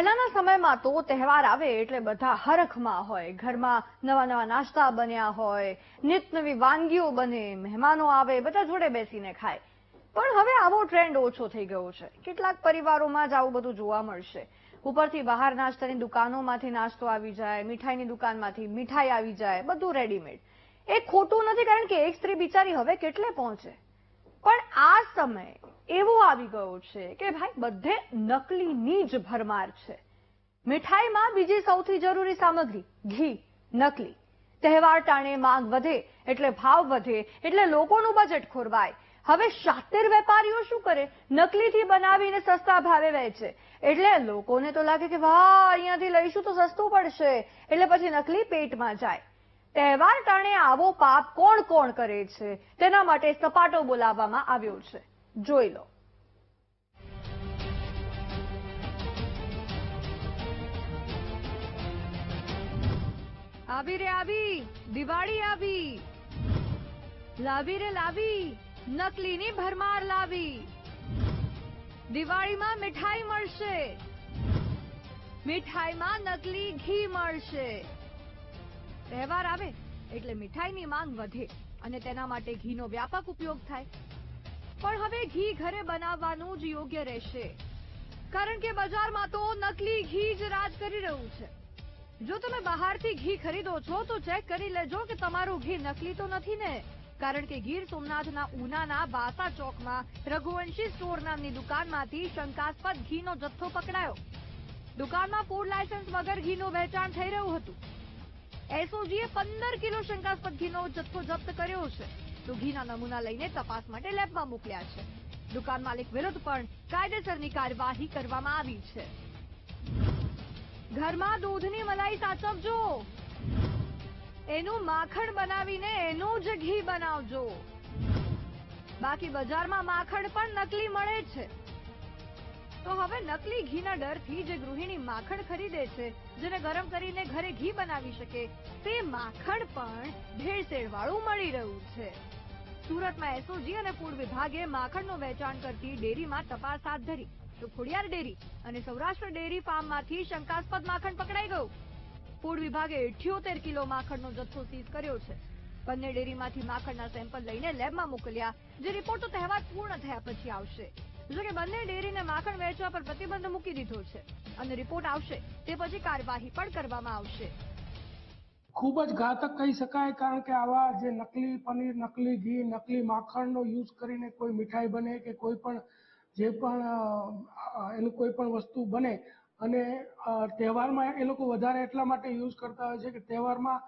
પહેલાના સમયમાં તો તહેવાર આવે એટલે બધા હરખમાં હોય. ઘરમાં નવા નવા નાસ્તા બન્યા હોય, નિત નવી વાનગીઓ બને, મહેમાનો આવે, બધા જોડે બેસીને ખાય. પણ હવે આવો ટ્રેન્ડ ઓછો થઈ ગયો છે. કેટલાક પરિવારોમાં જ આવું બધું જોવા મળશે. ઉપરથી બહાર નાસ્તાની દુકાનોમાંથી નાસ્તો આવી જાય, મીઠાઈની દુકાનમાંથી મીઠાઈ આવી જાય, બધું રેડીમેડ એ ખોટું નથી, કારણ કે એક સ્ત્રી બિચારી હવે કેટલે પહોંચે? પણ આ સમય એવો આવી ગયો છે કે ભાઈ બધે નકલીની જ ભરમાર છે. મીઠાઈમાં બીજી સૌથી જરૂરી સામગ્રી, ઘી, નકલી. તહેવાર ટાણે માંગ વધે એટલે ભાવ વધે એટલે લોકોનું બજેટ ખોરવાય. હવે શાતેર વેપારીઓ શું કરે? નકલીથી બનાવીને સસ્તા ભાવે વેચે. એટલે લોકોને તો લાગે કે વાહ, અહીંયાથી લઈશું તો સસ્તું પડશે. એટલે પછી નકલી પેટમાં જાય. તહેવાર ટાણે આવો પાપ કોણ કોણ કરે છે? તેના માટે સપાટો બોલાવવામાં આવ્યો છે. જોઈ લો. આવી રે આવી, દિવાળી આવી. લાવી રે લાવી, નકલીની ભરમાર લાવી. દિવાળીમાં મીઠાઈ મળશે. મીઠાઈમાં નકલી ઘી મળશે. તહેવાર આવે એટલે મીઠાઈની માંગ વધે અને તેના માટે ઘીનો વ્યાપક ઉપયોગ થાય. પણ હવે ઘી ઘરે બનાવવાનું જ યોગ્ય રહેશે. કારણ કે બજારમાં તો નકલી ઘી જ રાજ કરી રહ્યું છે. જો તમે બહારથી ઘી ખરીદો છો તો ચેક કરી લેજો કે તમારું ઘી નકલી તો નથી ને. કારણ કે ગીર સોમનાથના ઉનાના બાસા ચોકમાં રઘુવંશી સ્ટોર નામની દુકાનમાંથી શંકાસ્પદ ઘીનો જથ્થો પકડાયો. દુકાનમાં ફૂડ લાયસન્સ વગર ઘીનું વેચાણ થઈ રહ્યું હતું. એસઓજીએ પંદર કિલો શંકાસ્પદ ઘીનો જથ્થો જપ્ત કર્યો છે. તો ઘીના નમૂના લઈને તપાસ માટે લેબમાં મોકલ્યા છે. દુકાન માલિક વિરુદ્ધ પણ કાયદેસરની કાર્યવાહી કરવામાં આવી છે. ઘરમાં દૂધની મલાઈ સાચવજો. એનું માખણ બનાવીને એનું જ ઘી બનાવજો. બાકી બજારમાં માખણ પણ નકલી મળે છે. તો હવે નકલી ઘીના ડરથી જે ગૃહિણી માખણ ખરીદે છે, જેને ગરમ કરીને ઘરે ઘી બનાવી શકે, તે માખણ પણ ભેળસેળ વાળું મળી રહ્યું છે. સુરતમાં એસઓજી અને ફૂડ વિભાગે માખણનું વેચાણ કરતી ડેરીમાં તપાસ હાથ ધરી. તો ખોડિયાર ડેરી અને સૌરાષ્ટ્ર ડેરી ફાર્મમાંથી શંકાસ્પદ માખણ પકડાઈ ગયું. ફૂડ વિભાગે ઇઠ્યોતેર કિલો માખણનો જથ્થો સીઝ કર્યો છે. બંને ડેરીમાંથી માખણના સેમ્પલ લઈને લેબમાં મોકલ્યા, જે રિપોર્ટ તો તહેવાર પૂર્ણ થયા પછી આવશે. જો કે બંને ડેરીને માખણ વેચવા પર પ્રતિબંધ મૂકી દીધો છે અને રિપોર્ટ આવશે, તે પછી કાર્યવાહી પણ કરવામાં આવશે. ખૂબ જ ઘાતક કહી શકાય કારણ કે આવા જે નકલી પનીર, નકલી ઘી, નકલી માખણનો યુઝ કરીને કોઈ મીઠાઈ બને કે કોઈ પણ જે પણ એનું કોઈ પણ વસ્તુ બને અને તહેવારમાં એ લોકો વધારે એટલા માટે યુઝ કરતા હોય છે કે તહેવારમાં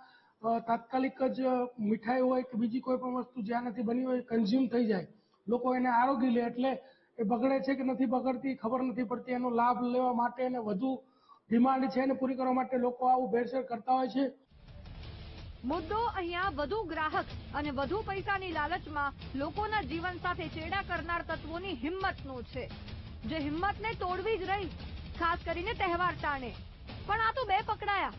તાત્કાલિક જ મીઠાઈ હોય કે બીજી કોઈ પણ વસ્તુ જ્યાં નથી બની હોય કન્ઝ્યુમ થઈ જાય. લોકો એને આરોગી લે એટલે એ બગડે છે કે નથી બગડતી, ખબર નથી પડતી. એનો લાભ લેવા માટે અને વધુ ડિમાન્ડ છે એને પૂરી કરવા માટે લોકો આવું ભેળસેળ કરતા હોય છે. મુદ્દો અહીંયા વધુ ગ્રાહક અને વધુ પૈસાની લાલચમાં લોકોના જીવન સાથે ચેડા કરનાર તત્વોની હિંમતનો છે. જે હિંમતને તોડવી જ રહી, ખાસ કરીને તહેવાર ટાણે. પણ આ તો બે પકડાયા.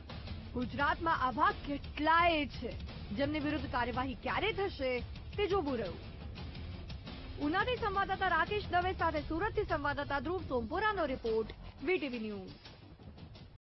ગુજરાતમાં આવા કેટલાય છે. જેમની વિરુદ્ધ કાર્યવાહી ક્યારે થશે, તે જોવું રહ્યું. ઉનાથી સંવાદદાતા રાકેશ દવે સાથે સુરતથી સંવાદદાતા ધ્રુવ સોમપુરાનો રિપોર્ટ વીટીવી ન્યૂઝ